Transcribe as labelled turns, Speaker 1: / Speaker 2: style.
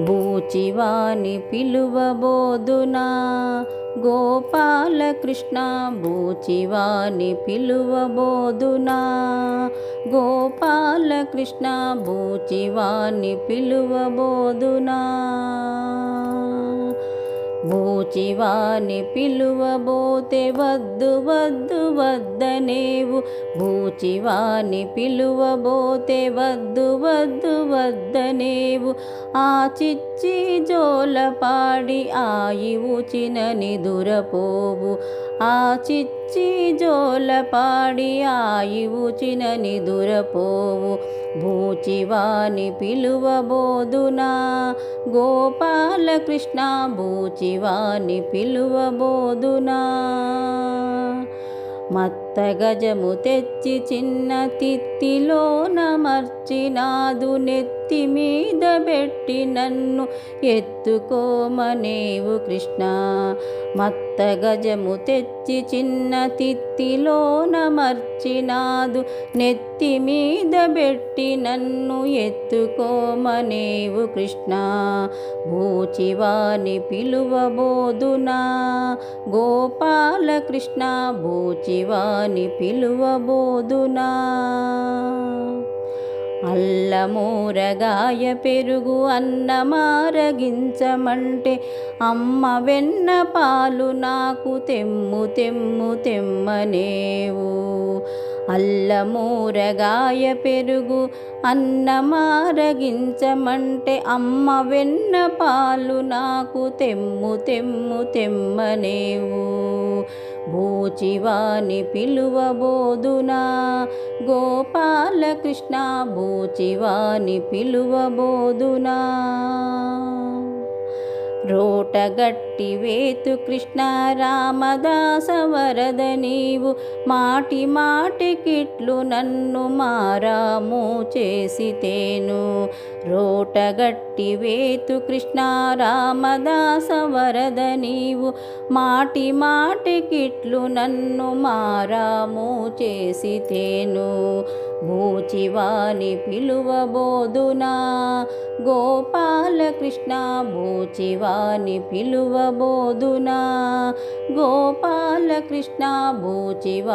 Speaker 1: బూచివాని పిలువబోదునా? గోపాలకృష్ణ బూచివాని పిలువబోదునా? గోపాలకృష్ణ బూచివాని పిలువబోదునా? బూచివాని పిలువబోతే వద్దు వద్దు వద్దనేవు. బూచివాని పిలువబోతే వద్దు వద్దు వద్దనేవు. ఆ చిచ్చి జోలపాడి ఆయి ఊచిన నిదురపోవు. ఆ చిచ్చి జోలపాడి ఆయి ఊచిన నిదురపోవు. భూచివాని పిలువబోదునా? గోపాలకృష్ణ భూచివాని పిలువబోదునా? మత్ గజము తెచ్చి చిన్న తిత్తిలోన మర్చినాదు నెత్తి మీద పెట్టి నన్ను ఎత్తుకోమనేవు కృష్ణ. మత్త గజము తెచ్చి చిన్న తిత్తిలోన మర్చినాదు నెత్తి మీద పెట్టి నన్ను ఎత్తుకోమనేవు కృష్ణ. భూచివాని పిలువబోదునా? గోపాలకృష్ణ భూచివాని అని పిలువబోదునా? అల్లమూరగాయ పెరుగు అన్నమారగించమంటే అమ్మ వెన్న పాలు నాకు తెమ్ము తెమ్ము తెమ్మనేవు. అల్లమూరగాయ పెరుగు అన్నమారగించమంటే అమ్మ వెన్న పాలు నాకు తెమ్ము తెమ్ము తెమ్మనేవు. భూచివాని పిలువబోదునా? గోపాలకృష్ణ భూచివాని పిలువబోదునా? రోటగట్టి వేతు కృష్ణ రామదాస వరద నీవు మాటి మాటికిట్లు నన్ను మారాము చేసితేను రోటగట్టి వేతు కృష్ణ రామదాస వరద నీవు మాటి మాటికిట్లు నన్ను మారాము చేసితేను. భూచివాని పిలువబోదునా? గోపాలకృష్ణ భూచివాని పిలువబోదునా? గోపాలకృష్ణ భూచివా